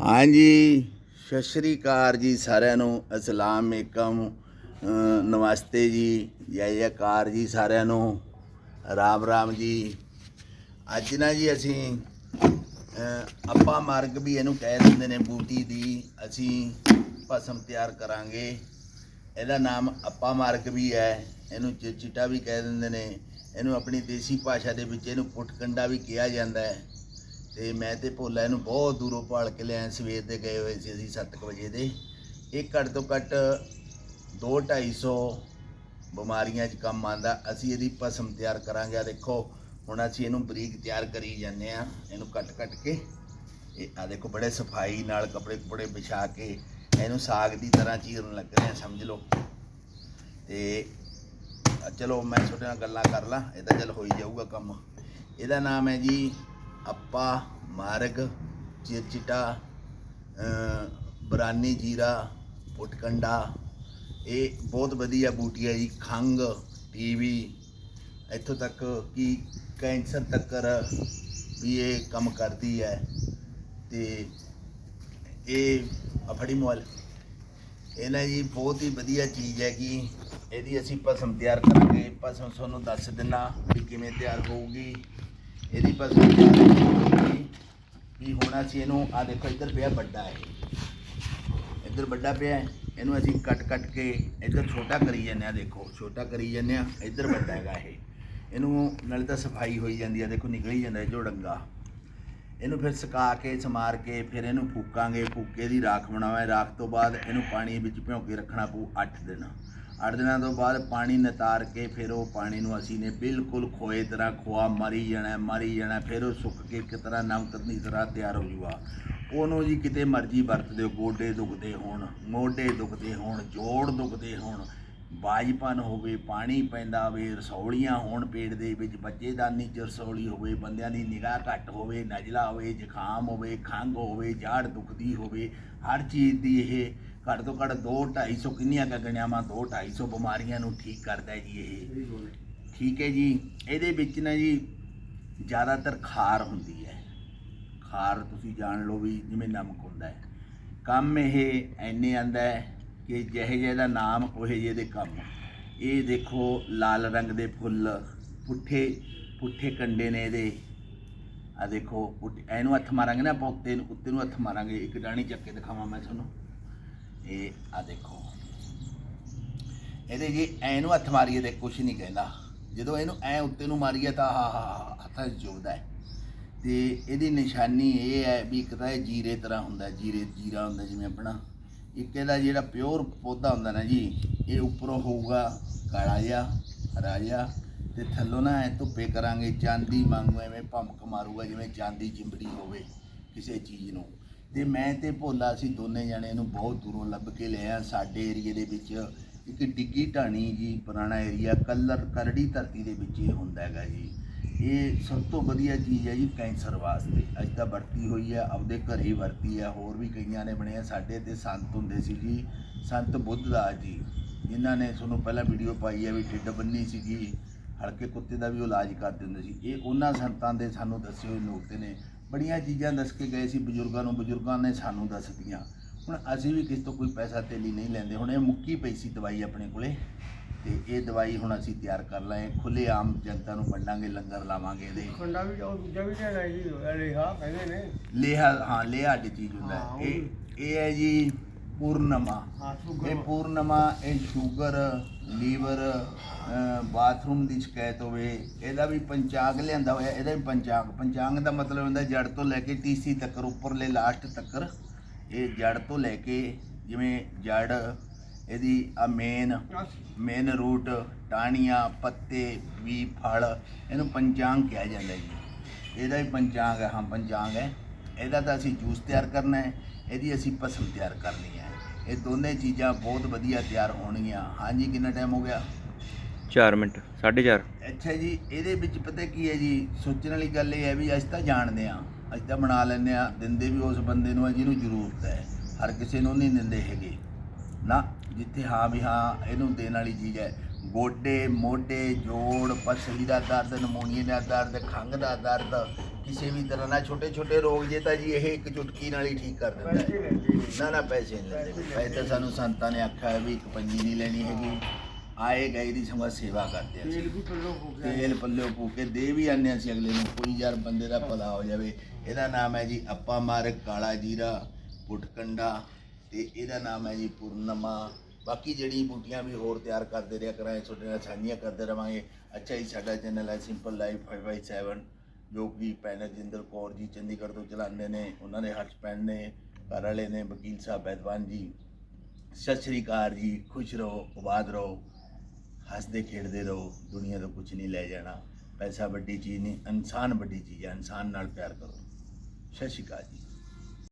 ਹਾਂਜੀ, ਸਤਿ ਸ਼੍ਰੀ ਅਕਾਲ ਜੀ ਸਾਰਿਆਂ ਨੂੰ, ਅਸਲਾਮ ਅਲੈਕਮ। ਨਮਸਤੇ ਜੀ, ਜੈ ਜੈਕਾਰ ਜੀ ਸਾਰਿਆਂ ਨੂੰ, ਰਾਮ ਰਾਮ ਜੀ। ਅੱਜ ਨਾ ਜੀ ਅਸੀਂ ਅੱਪਾ ਮਾਰਗ ਵੀ ਇਹਨੂੰ ਕਹਿ ਦਿੰਦੇ ਨੇ ਬੂਟੀ ਦੀ, ਅਸੀਂ ਭਸਮ ਤਿਆਰ ਕਰਾਂਗੇ। ਇਹਦਾ ਨਾਮ ਅੱਪਾ ਮਾਰਗ ਵੀ ਹੈ, ਇਹਨੂੰ ਚਿਚਟਾ ਵੀ ਕਹਿ ਦਿੰਦੇ ਨੇ, ਇਹਨੂੰ ਆਪਣੀ ਦੇਸੀ ਭਾਸ਼ਾ ਦੇ ਵਿੱਚ ਇਹਨੂੰ ਪੁੱਟਕੰਡਾ ਵੀ ਕਿਹਾ ਜਾਂਦਾ ਹੈ। ਤੇ ਮੈਂ ਤੇ ਭੋਲਾ ਇਹਨੂੰ ਬਹੁਤ ਦੂਰੋਂ ਭਾਲ ਕੇ ਲਿਆਏ ਸਵੇਰ ਦੇ ਗਏ ਹੋਏ ਸੀ ਅਸੀਂ 7 ਵਜੇ ਦੇ। ਇਹ ਘੱਟ ਤੋਂ ਘੱਟ 2-250 ਬਿਮਾਰੀਆਂ 'ਚ ਕੰਮ ਆਂਦਾ ਅਸੀਂ ਇਹਦੀ ਭਸਮ ਤਿਆਰ ਕਰਾਂਗੇ। ਆ ਦੇਖੋ, ਹੁਣ ਅਸੀਂ ਇਹਨੂੰ ਬਰੀਕ ਤਿਆਰ ਕਰੀ ਜਾਂਦੇ ਆ ਇਹਨੂੰ ਕੱਟ ਕੱਟ ਕੇ। ਇਹ ਆ ਦੇਖੋ, ਬੜੇ ਸਫ਼ਾਈ ਨਾਲ ਕੱਪੜੇ ਕੁਪੜੇ ਵਿਛਾ ਕੇ ਇਹਨੂੰ ਸਾਗ ਦੀ ਤਰ੍ਹਾਂ ਚੀਰਨ ਲੱਗ ਰਹੇ ਆ ਸਮਝ ਲਓ। ਤੇ ਚਲੋ, ਮੈਂ ਤੁਹਾਡੇ ਨਾਲ ਗੱਲਾਂ ਕਰ ਲਾਂ, ਇਹ ਤਾਂ ਚੱਲ ਹੋਈ ਜਾਊਗਾ ਕੰਮ। ਇਹਦਾ ਨਾਮ ਹੈ ਜੀ ਅੱਪਾ ਮਾਰਗ, ਚਿਰਚਿਟਾ ਬਰਾਨੀ ਜੀਰਾ, ਪੁਟਕੰਡਾ। ਇਹ ਬਹੁਤ ਵਧੀਆ ਬੂਟੀ ਹੈ ਜੀ ਖੰਗ ਟੀਵੀ। ਇੱਥੋਂ ਤੱਕ ਕਿ ਕੈਂਸਰ ਤੱਕ ਵੀ ਇਹ ਕੰਮ ਕਰਦੀ ਹੈ। ਤੇ ਇਹ ਅਫੜੀ ਫੜੀ ਮੋਬਾਈਲ ਇਹ ਨਾ ਜੀ ਬਹੁਤ ਹੀ ਵਧੀਆ ਚੀਜ਼ ਹੈ ਕਿ ਇਹਦੀ ਅਸੀਂ ਭਸਮ ਤਿਆਰ ਕਰਾਂਗੇ। ਭਸਮ ਤੁਹਾਨੂੰ ਦੱਸ ਦਿੰਨਾ ਵੀ ਕਿਵੇਂ ਤਿਆਰ ਹੋਊਗੀ। ਇਹਦੀ ਭਸਮ ਵੀ ਹੁਣ ਅਸੀਂ ਇਹਨੂੰ ਆ ਦੇਖੋ, ਇੱਧਰ ਪਿਆ ਵੱਡਾ ਹੈ ਇੱਧਰ ਵੱਡਾ ਪਿਆ ਇਹਨੂੰ ਅਸੀਂ ਕੱਟ ਕੱਟ ਕੇ ਇੱਧਰ ਛੋਟਾ ਕਰੀ ਜਾਂਦੇ ਆ ਦੇਖੋ, ਛੋਟਾ ਕਰੀ ਜਾਂਦੇ ਆ ਇੱਧਰ ਵੱਡਾ ਹੈਗਾ ਇਹ। ਇਹਨੂੰ ਨਾਲੇ ਤਾਂ ਸਫ਼ਾਈ ਹੋਈ ਜਾਂਦੀ ਆ, ਦੇਖੋ, ਨਿਕਲ ਜਾਂਦਾ ਜੋ ਡੰਗਾ। ਇਹਨੂੰ ਫਿਰ ਸੁਕਾ ਕੇ, ਸਮਾਰ ਕੇ, ਫਿਰ ਇਹਨੂੰ ਫੂਕਾਂਗੇ, ਫੂਕੇ ਦੀ ਰਾਖ ਬਣਾਵਾਂ ਰਾਖ ਤੋਂ ਬਾਅਦ ਇਹਨੂੰ ਪਾਣੀ ਵਿੱਚ ਭਿਉਂ ਕੇ ਰੱਖਣਾ ਪਊ 8 ਦਿਨ। 8 ਦਿਨਾਂ ਤੋਂ ਬਾਅਦ ਪਾਣੀ ਨਤਾਰ ਕੇ ਫਿਰ ਉਹ ਪਾਣੀ ਨੂੰ ਅਸੀਂ ਨੇ ਬਿਲਕੁਲ ਖੋਏ ਤਰ੍ਹਾਂ ਖੋਆ, ਮਰੀ ਜਾਣਾ ਮਰੀ ਜਾਣਾ, ਫਿਰ ਉਹ ਸੁੱਕ ਕੇ ਇੱਕ ਤਰ੍ਹਾਂ ਨਮਕ ਦੀ ਤਰ੍ਹਾਂ ਤਿਆਰ ਹੋ ਜੂਗਾ। ਉਹਨੂੰ ਜੀ ਕਿਤੇ ਮਰਜ਼ੀ ਵਰਤ ਦਿਓ, ਗੋਡੇ ਦੁਖਦੇ ਹੋਣ, ਮੋਢੇ ਦੁਖਦੇ ਹੋਣ, ਜੋੜ ਦੁਖਦੇ ਹੋਣ, ਬਾਜਪਨ ਹੋਵੇ, ਪਾਣੀ ਪੈਂਦਾ ਹੋਵੇ, ਰਸੌਲੀਆਂ ਹੋਣ ਪੇਟ ਦੇ ਵਿੱਚ, ਬੱਚੇਦਾਨੀ ਚ ਰਸੌਲੀ ਹੋਵੇ, ਬੰਦਿਆਂ ਦੀ ਨਿਗਾਹ ਘੱਟ ਹੋਵੇ, ਨਜ਼ਲਾ ਹੋਵੇ, ਜ਼ੁਕਾਮ ਹੋਵੇ, ਖੰਘ ਹੋਵੇ, ਜਾੜ ਦੁਖਦੀ ਹੋਵੇ, ਹਰ ਚੀਜ਼ ਦੀ ਇਹ ਘੱਟ ਤੋਂ ਘੱਟ 2 250 ਕਿੰਨੀਆਂ ਕੁ ਗਣਿਆਵਾਂ 2 250 ਬਿਮਾਰੀਆਂ ਨੂੰ ਠੀਕ ਕਰਦਾ ਹੈ ਜੀ ਇਹ। ਠੀਕ ਹੈ ਜੀ। ਇਹਦੇ ਵਿੱਚ ਨਾ ਜੀ ਜ਼ਿਆਦਾਤਰ ਖਾਰ ਹੁੰਦੀ ਹੈ। ਖਾਰ ਤੁਸੀਂ ਜਾਣ ਲਓ ਵੀ ਜਿਵੇਂ ਨਮਕ ਹੁੰਦਾ ਹੈ। ਕੰਮ ਇਹ ਐਨੇ ਆਂਦਾ ਹੈ ਕਿ ਜਿਹੇ ਜਿਹੇ ਦਾ ਨਾਮ ਉਹੇ ਜਿਹੇ ਦੇ ਕੰਮ। ਇਹ ਦੇਖੋ ਲਾਲ ਰੰਗ ਦੇ ਫੁੱਲ ਪੁੱਠੇ ਪੁੱਠੇ ਕੰਡੇ ਨੇ ਇਹਦੇ। ਆ ਦੇਖੋ ਇਹਨੂੰ ਹੱਥ ਮਾਰਾਂਗੇ ਨਾ ਆਪਾਂ ਉੱਤੇ ਨੂੰ ਉੱਤੇ ਨੂੰ ਹੱਥ ਮਾਰਾਂਗੇ। ਇੱਕ ਡਾਣੀ ਚੱਕ ਕੇ ਦਿਖਾਵਾਂ ਮੈਂ ਤੁਹਾਨੂੰ। ਇਹ ਆ ਦੇਖੋ। ਇਹਦੇ ਜੀ ਨੂੰ ਹੱਥ ਮਾਰੀਏ ਤੇ ਕੁਝ ਨਹੀਂ ਕਹਿੰਦਾ। ਜਦੋਂ ਇਹਨੂੰ ਐ ਉੱਤੇ ਨੂੰ ਮਾਰੀਏ ਤਾਂ ਹਾ ਹਾ ਹੱਥਾਂ 'ਚ ਜੁਗਦਾ ਹੈ। ਤੇ ਇਹਦੀ ਨਿਸ਼ਾਨੀ ਇਹ ਹੈ ਵੀ ਇੱਕ ਤਾਂ ਇਹ ਜੀਰੇ ਤਰ੍ਹਾਂ ਹੁੰਦਾ ਜੀਰੇ ਜੀਰਾ ਹੁੰਦਾ ਜਿਵੇਂ ਆਪਣਾ। ਇੱਕ ਇਹਦਾ ਜਿਹੜਾ ਪਿਓਰ ਪੌਦਾ ਹੁੰਦਾ ਨਾ ਜੀ, ਇਹ ਉੱਪਰੋਂ ਹੋਊਗਾ ਕਾਲਾ ਜਿਹਾ, ਹਰਾ ਜਿਹਾ। ਤੇ ਥੱਲੋਂ ਨਾ ਐ ਧੁੱਪੇ ਕਰਾਂਗੇ, ਚਾਂਦੀ ਮੰਗੂ ਐਵੇਂ ਭਮਕ ਮਾਰੂਗਾ, ਜਿਵੇਂ ਚਾਂਦੀ, ਚਿੰਬੜੀ ਹੋਵੇ ਕਿਸੇ ਚੀਜ਼ ਨੂੰ। ਤੇ ਮੈਂ ਤੇ ਭੋਲਾ ਅਸੀਂ ਦੋਨੇ ਜਣੇ ਨੂੰ ਬਹੁਤ ਦੂਰੋਂ ਲੱਭ ਕੇ ਲਿਆ ਸਾਡੇ ਏਰੀਏ ਦੇ ਵਿੱਚ ਇੱਕ ਡਿੱਗੀ ਢਾਣੀ ਜੀ, ਪੁਰਾਣਾ ਏਰੀਆ, ਕੱਲਰ, ਕਰੜੀ ਧਰਤੀ ਦੇ ਵਿੱਚ ਇਹ ਹੁੰਦਾ ਹੈਗਾ ਜੀ। ਇਹ ਸਭ ਤੋਂ ਵਧੀਆ ਚੀਜ਼ ਹੈ ਜੀ ਕੈਂਸਰ ਵਾਸਤੇ। ਅੱਜ ਤਾਂ ਵਰਤੀ ਹੋਈ ਹੈ, ਆਪਦੇ ਘਰੇ ਹੀ ਵਰਤੀ ਹੈ, ਹੋਰ ਵੀ ਕਈਆਂ ਨੇ ਬਣਿਆ ਸਾਡੇ ਤੇ ਸੰਤ ਹੁੰਦੇ ਸੀ ਜੀ, ਸੰਤ ਬੁੱਧ ਬੁੱਧਦਾਸ ਜੀ। ਜਿਨ੍ਹਾਂ ਨੇ ਤੁਹਾਨੂੰ ਪਹਿਲਾਂ ਵੀਡੀਓ ਪਾਈ ਹੈ ਵੀ ਢਿੱਡ ਬੰਨੀ ਸੀਗੀ ਹਲਕੇ ਕੁੱਤੇ ਦਾ ਵੀ ਉਹ ਇਲਾਜ ਕਰਦੇ ਹੁੰਦੇ ਸੀ। ਇਹ ਉਹਨਾਂ ਸੰਤਾਂ ਦੇ ਸਾਨੂੰ ਦੱਸੇ ਹੋਏ ਨੁਕਤੇ ਨੇ। ਬੜੀਆਂ ਚੀਜ਼ਾਂ ਦੱਸ ਕੇ ਗਏ ਸੀ ਬਜ਼ੁਰਗਾਂ ਨੂੰ ਬਜ਼ੁਰਗਾਂ ਨੇ ਸਾਨੂੰ ਦੱਸਦੀਆਂ ਹੁਣ ਅਸੀਂ ਵੀ ਕਿਸੇ ਤੋਂ ਕੋਈ ਪੈਸਾ ਤੇਲੀ ਨਹੀਂ ਲੈਂਦੇ। ਹੁਣ ਇਹ ਮੁੱਕੀ ਪਈ ਸੀ ਦਵਾਈ ਆਪਣੇ ਕੋਲੇ ਤੇ ਇਹ ਦਵਾਈ ਹੁਣ ਅਸੀਂ ਤਿਆਰ ਕਰ ਲਏ ਖੁੱਲੇ ਆਮ ਜਨਤਾ ਨੂੰ ਵੰਡਾਂਗੇ ਲੰਗਰ ਲਾਵਾਂਗੇ ਇਹਦੇ। ਖੰਡਾ ਵੀ ਉਹ ਦੂਜਾ ਵੀ ਲੈਣਾ ਜੀ ਰੇਹਾ ਕਹਿੰਦੇ ਨੇ। ਲੇਹਾ ਹਾਂ ਲੇਹਾ ਦੀ ਚੀਜ਼ ਹੁੰਦਾ। ਹਾਂ, ਇਹ ਇਹ ਹੈ ਜੀ ਪੂਰਨਮਾ। ਹਾਂ ਇਹ ਪੂਰਨਮਾ ਇਹ ਸ਼ੂਗਰ ਲੀਵਰ ਬਾਥਰੂਮ ਦੀ ਸ਼ਿਕਾਇਤ ਹੋਵੇ, ਇਹਦਾ ਵੀ ਪੰਚਾਂਗ ਲਿਆਂਦਾ ਹੋਇਆ, ਇਹਦਾ ਵੀ ਪੰਚਾਂਗ। ਪੰਚਾਂਗ ਦਾ ਮਤਲਬ ਹੁੰਦਾ ਜੜ ਤੋਂ ਲੈ ਕੇ ਟੀਸੀ ਤੱਕ ਉੱਪਰਲੇ ਲਾਸਟ ਤੱਕ ਇਹ ਜੜ ਤੋਂ ਲੈ ਕੇ ਜਿਵੇਂ ਜੜ, ਇਹਦੀ ਆ ਮੇਨ ਮੇਨ ਰੂਟ ਟਾਹਣੀਆਂ, ਪੱਤੇ, ਵੀ ਫਲ, ਇਹਨੂੰ ਪੰਚਾਂਗ ਕਿਹਾ ਜਾਂਦਾ ਜੀ। ਇਹਦਾ ਵੀ ਪੰਚਾਂਗ ਹੈ, ਹਾਂ, ਪੰਚਾਂਗ ਹੈ। ਇਹਦਾ ਤਾਂ ਅਸੀਂ ਜੂਸ ਤਿਆਰ ਕਰਨਾ ਹੈ, ਇਹਦੀ ਅਸੀਂ ਭਸਮ ਤਿਆਰ ਕਰਨੀ ਹੈ। ਇਹ ਦੋਨੇ ਚੀਜ਼ਾਂ ਬਹੁਤ ਵਧੀਆ ਤਿਆਰ ਹੋਣਗੀਆਂ। ਹਾਂਜੀ, ਕਿੰਨਾ ਟਾਈਮ ਹੋ ਗਿਆ? 4 ਮਿੰਟ 4.5 ਅੱਛਾ ਜੀ ਇਹਦੇ ਵਿੱਚ ਪਤਾ ਕੀ ਹੈ ਜੀ? ਸੋਚਣ ਵਾਲੀ ਗੱਲ ਇਹ ਹੈ ਵੀ ਅਸੀਂ ਤਾਂ ਜਾਣਦੇ ਆ ਅਸੀਂ ਤਾਂ ਬਣਾ ਲੈਂਦੇ ਆ ਦਿੰਦੇ ਵੀ ਉਸ ਬੰਦੇ ਨੂੰ ਆ ਜਿਹਨੂੰ ਜ਼ਰੂਰਤ ਹੈ। ਹਰ ਕਿਸੇ ਨੂੰ ਨਹੀਂ ਦਿੰਦੇ ਹੈਗੇ। ਨਾ ਜਿੱਥੇ ਹਾਂ ਵੀ ਹਾਂ ਇਹਨੂੰ ਦੇਣ ਵਾਲੀ ਚੀਜ਼ ਹੈ। ਗੋਡੇ ਮੋਢੇ ਜੋੜ ਪਸਲੀ ਦਾ ਦਰਦ ਨਮੂਨੀਏ ਦਾ ਦਰਦ ਖੰਘ ਦਾ ਦਰਦ ਕਿਸੇ ਵੀ ਤਰ੍ਹਾਂ ਨਾਲ ਛੋਟੇ ਛੋਟੇ ਰੋਗ ਜੇ ਤਾਂ ਜੀ ਇਹ ਇੱਕ ਚੁਟਕੀ ਨਾਲ ਹੀ ਠੀਕ ਕਰ ਦਿੰਦਾ ਹੈ। ਨੇ ਨਾ ਪੈਸੇ ਨਹੀਂ ਲੈਂਦੇ। ਪੈਸੇ ਤਾਂ ਸਾਨੂੰ ਸੰਤਾਂ ਨੇ ਆਖਿਆ ਹੈ ਵੀ ਇੱਕ ਪੰਜੀ ਨਹੀਂ ਲੈਣੀ ਹੈਗੀ। ਆਏ ਗਏ ਦੀ ਸਮਾਂ ਸੇਵਾ ਕਰਦੇ ਆ ਤੇਲ ਵੀ ਪੱਲੋ ਗਿਆ ਤੇਲ ਪੱਲੇ ਭੂਕੇ ਦੇ ਵੀ ਆਨੇ ਅਸੀਂ ਅਗਲੇ ਨੂੰ। ਕੋਈ ਯਾਰ ਬੰਦੇ ਦਾ ਭਲਾ ਹੋ ਜਾਵੇ। ਇਹਦਾ ਨਾਮ ਹੈ ਜੀ ਅੱਪਾ ਮਾਰਕ ਕਾਲਾ ਜੀਰਾ ਪੁਟਕੰਡਾ ਤੇ ਇਹਦਾ ਨਾਮ ਹੈ ਜੀ ਪੂਰਨਮਾ। ਬਾਕੀ ਜਿਹੜੀ ਬੂਟੀਆਂ ਵੀ ਹੋਰ ਤਿਆਰ ਕਰਦੇ ਰਿਹਾ ਕਰਾਂਗੇ ਤੁਹਾਡੇ ਨਾਲ ਸਾਂਝੀਆਂ ਕਰਦੇ ਰਵਾਂਗੇ। ਅੱਛਾ ਜੀ ਸਾਡਾ ਚੈਨਲ ਹੈ ਸਿੰਪਲ ਲਾਈਫ 557 ਜੋ ਕਿ ਭੈਣ ਜਿੰਦਰ ਕੌਰ ਜੀ ਚੰਡੀਗੜ੍ਹ ਤੋਂ ਚਲਾਉਂਦੇ ਨੇ। ਉਹਨਾਂ ਦੇ ਹਸਬੈਂਡ ਨੇ ਘਰ ਵਾਲੇ ਨੇ ਵਕੀਲ ਸਾਹਿਬ ਬੈਦਵਾਨ ਜੀ। ਸਤਿ ਸ਼੍ਰੀ ਅਕਾਲ ਜੀ ਖੁਸ਼ ਰਹੋ ਆਬਾਦ ਰਹੋ। ਹੱਸਦੇ ਖੇਡਦੇ ਰਹੋ, ਦੁਨੀਆ ਤੋਂ ਕੁਝ ਨਹੀਂ ਲੈ ਜਾਣਾ। ਪੈਸਾ ਵੱਡੀ ਚੀਜ਼ ਨਹੀਂ, ਇਨਸਾਨ ਵੱਡੀ ਚੀਜ਼ ਹੈ, ਇਨਸਾਨ ਨਾਲ ਪਿਆਰ ਕਰੋ। ਸਤਿ ਸ਼੍ਰੀ ਅਕਾਲ ਜੀ।